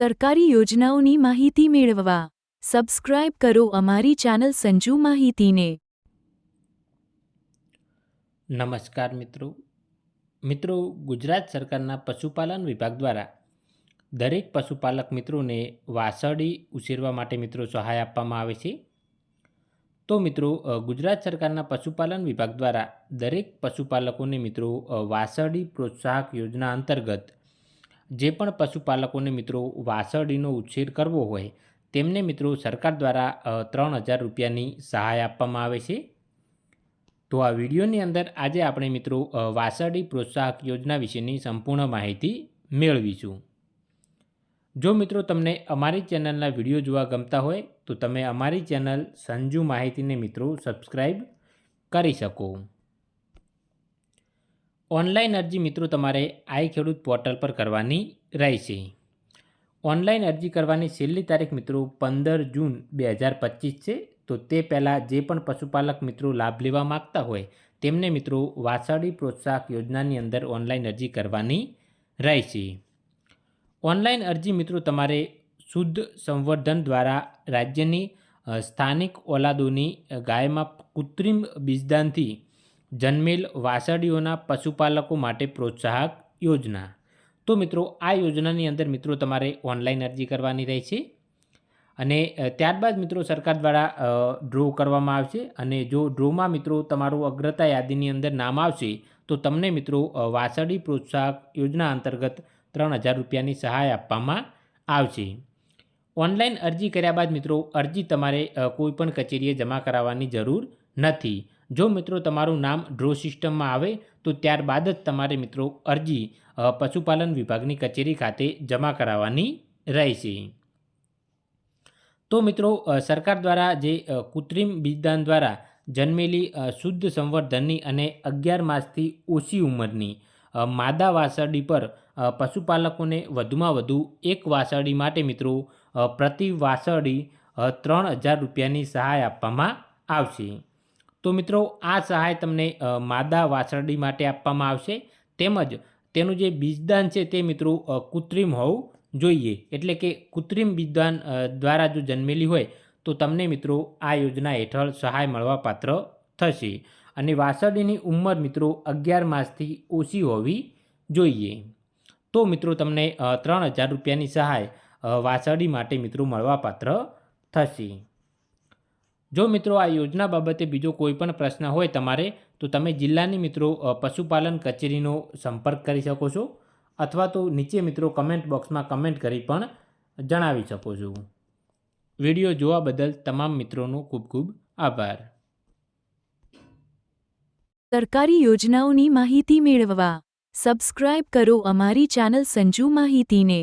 સરકારી યોજનાઓની માહિતી મેળવવા સબસ્ક્રાઇબ કરો અમારી ચેનલ સંજુ માહિતીને. નમસ્કાર મિત્રો. મિત્રો, ગુજરાત સરકારના પશુપાલન વિભાગ દ્વારા દરેક પશુપાલક મિત્રોને વાસળી ઉછેરવા માટે મિત્રો સહાય આપવામાં આવે છે. તો મિત્રો ગુજરાત સરકારના પશુપાલન વિભાગ દ્વારા દરેક પશુપાલકોને મિત્રો વાસળી પ્રોત્સાહક યોજના અંતર્ગત જે પણ પશુપાલકોને મિત્રો વાસળીનો ઉછેર કરવો હોય, તેમને મિત્રો સરકાર દ્વારા ત્રણ હજાર રૂપિયાની સહાય આપવામાં આવે છે. તો આ વિડીયોની અંદર આજે આપણે મિત્રો વાસળી પ્રોત્સાહક યોજના વિશેની સંપૂર્ણ માહિતી મેળવીશું. જો મિત્રો તમને અમારી ચેનલના વીડિયો જોવા ગમતા હોય, તો તમે અમારી ચેનલ સંજુ માહિતીને મિત્રો સબસ્ક્રાઈબ કરી શકો. ઓનલાઈન અરજી મિત્રો તમારે આઈ ખેડૂત પોર્ટલ પર કરવાની રહેશે. ઓનલાઈન અરજી કરવાની છેલ્લી તારીખ મિત્રો પંદર જૂન બે હજાર પચીસ છે. તો તે પહેલાં જે પણ પશુપાલક મિત્રો લાભ લેવા માગતા હોય તેમને મિત્રો વાસળી પ્રોત્સાહક યોજનાની અંદર ઓનલાઈન અરજી કરવાની રહેશે. ઓનલાઈન અરજી મિત્રો તમારે શુદ્ધ સંવર્ધન દ્વારા રાજ્યની સ્થાનિક ઓલાદોની ગાયમાં કૃત્રિમ બીજદાનથી જન્મેલ વાસળીઓના પશુપાલકો માટે પ્રોત્સાહક યોજના. તો મિત્રો, આ યોજનાની અંદર મિત્રો તમારે ઓનલાઈન અરજી કરવાની રહેશે અને ત્યારબાદ મિત્રો સરકાર દ્વારા ડ્રો કરવામાં આવશે અને જો ડ્રોમાં મિત્રો તમારું અગ્રતા યાદીની અંદર નામ આવશે, તો તમને મિત્રો વાસળી પ્રોત્સાહક યોજના અંતર્ગત ત્રણ હજાર રૂપિયાની સહાય આપવામાં આવશે. ઓનલાઈન અરજી કર્યા બાદ મિત્રો અરજી તમારે કોઈપણ કચેરીએ જમા કરાવવાની જરૂર નથી. જો મિત્રો તમારું નામ ડ્રો સિસ્ટમમાં આવે, તો ત્યારબાદ જ તમારે મિત્રો અરજી પશુપાલન વિભાગની કચેરી ખાતે જમા કરાવવાની રહેશે. તો મિત્રો સરકાર દ્વારા જે કૃત્રિમ બીજદાન દ્વારા જન્મેલી શુદ્ધ સંવર્ધનની અને અગિયાર માસથી ઓછી ઉંમરની માદા વાસરડી પર પશુપાલકોને વધુમાં વધુ એક વાસરડી માટે મિત્રો પ્રતિ વાસરડી ત્રણ હજાર રૂપિયાની સહાય આપવામાં આવશે. તો મિત્રો આ સહાય તમને માદા વાછરડી માટે આપવામાં આવશે. તેમજ તેનું જે બીજદાન છે તે મિત્રો કૃત્રિમ હોવું જોઈએ. એટલે કે કૃત્રિમ બીજદાન દ્વારા જો જન્મેલી હોય તો તમને મિત્રો આ યોજના હેઠળ સહાય મળવાપાત્ર થશે. અને વાસરડીની ઉંમર મિત્રો અગિયાર માસથી ઓછી હોવી જોઈએ. તો મિત્રો તમને ત્રણ હજાર રૂપિયાની સહાય અ, માટે મિત્રો મળવાપાત્ર થશે. જો મિત્રો આ યોજના બાબતે બીજો કોઈ પણ પ્રશ્ન હોય તમારે, તો તમે જિલ્લાની મિત્રો પશુપાલન કચેરીનો સંપર્ક કરી શકો છો અથવા તો નીચે મિત્રો કમેન્ટ બોક્સમાં કમેન્ટ કરી પણ જણાવી શકો છો. વીડિયો જોવા બદલ તમામ મિત્રોનો ખૂબ ખૂબ આભાર. સરકારી યોજનાઓની માહિતી મેળવવા સબસ્ક્રાઇબ કરો અમારી ચેનલ સંજુ માહિતીને.